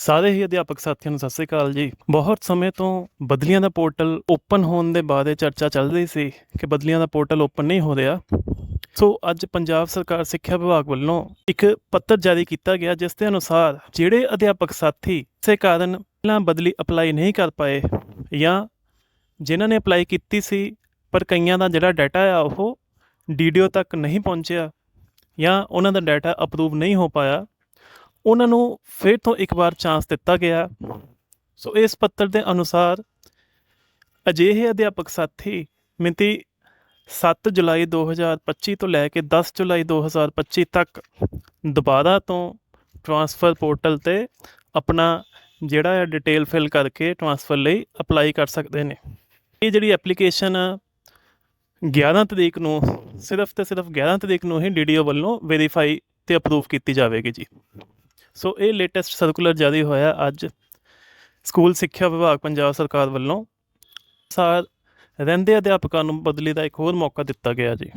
ਸਾਰੇ ਹੀ ਅਧਿਆਪਕ ਸਾਥੀਆਂ ਨੂੰ ਸਤਿ ਸ੍ਰੀ ਅਕਾਲ ਜੀ। ਬਹੁਤ ਸਮੇਂ ਤੋਂ ਬਦਲੀਆਂ ਦਾ ਪੋਰਟਲ ਓਪਨ ਹੋਣ ਦੇ ਬਾਰੇ ਚਰਚਾ ਚੱਲ ਰਹੀ ਸੀ ਕਿ ਬਦਲੀਆਂ ਦਾ ਪੋਰਟਲ ਓਪਨ ਨਹੀਂ ਹੋ ਰਿਹਾ। ਸੋ ਅੱਜ ਪੰਜਾਬ ਸਰਕਾਰ ਸਿੱਖਿਆ ਵਿਭਾਗ ਵੱਲੋਂ ਇੱਕ ਪੱਤਰ ਜਾਰੀ ਕੀਤਾ ਗਿਆ, ਜਿਸ ਦੇ ਅਨੁਸਾਰ ਜਿਹੜੇ ਅਧਿਆਪਕ ਸਾਥੀ ਕਿਸੇ ਕਾਰਨ ਪਹਿਲਾਂ ਬਦਲੀ ਅਪਲਾਈ ਨਹੀਂ ਕਰ ਪਾਏ ਜਾਂ ਜਿਨ੍ਹਾਂ ਨੇ ਅਪਲਾਈ ਕੀਤੀ ਸੀ, ਪਰ ਕਈਆਂ ਦਾ ਜਿਹੜਾ ਡਾਟਾ ਆ ਉਹ ਡੀਡੀਓ ਤੱਕ ਨਹੀਂ ਪਹੁੰਚਿਆ ਜਾਂ ਉਹਨਾਂ ਦਾ ਡਾਟਾ ਅਪਰੂਵ ਨਹੀਂ ਹੋ ਪਾਇਆ ਉਹਨਾਂ ਨੂੰ ਫਿਰ ਤੋਂ ਇੱਕ ਵਾਰ ਚਾਂਸ ਦਿੱਤਾ ਗਿਆ। ਸੋ ਇਸ ਪੱਤਰ ਦੇ ਅਨੁਸਾਰ ਅਜਿਹੇ ਅਧਿਆਪਕ ਸਾਥੀ ਮਿਤੀ 7 ਜੁਲਾਈ 2025 ਤੋਂ ਲੈ ਕੇ 10 ਜੁਲਾਈ 2025 ਤੱਕ ਦੁਬਾਰਾ ਤੋਂ ਟਰਾਂਸਫਰ ਪੋਰਟਲ ਤੇ ਆਪਣਾ ਜਿਹੜਾ ਹੈ ਡਿਟੇਲ ਫਿਲ ਕਰਕੇ ਟਰਾਂਸਫਰ ਲਈ ਅਪਲਾਈ ਕਰ ਸਕਦੇ ਨੇ। ਇਹ ਜਿਹੜੀ ਐਪਲੀਕੇਸ਼ਨ ਆ 11 ਤਰੀਕ ਨੂੰ, ਸਿਰਫ ਤੇ ਸਿਰਫ 11 ਤਰੀਕ ਨੂੰ ਹੀ ਡੀਡੀਓ ਵੱਲੋਂ ਵੈਰੀਫਾਈ ਤੇ ਅਪਰੂਵ ਕੀਤੀ ਜਾਵੇਗੀ ਜੀ। ਸੋ ਇਹ ਲੇਟੈਸਟ ਸਰਕੂਲਰ ਜਾਰੀ ਹੋਇਆ ਅੱਜ। ਸਕੂਲ ਸਿੱਖਿਆ ਵਿਭਾਗ ਪੰਜਾਬ ਸਰਕਾਰ ਵੱਲੋਂ ਸਾਰ ਰਹਿੰਦੇ ਅਧਿਆਪਕਾਂ ਨੂੰ ਬਦਲੀ ਦਾ ਇੱਕ ਹੋਰ ਮੌਕਾ ਦਿੱਤਾ ਗਿਆ ਜੀ।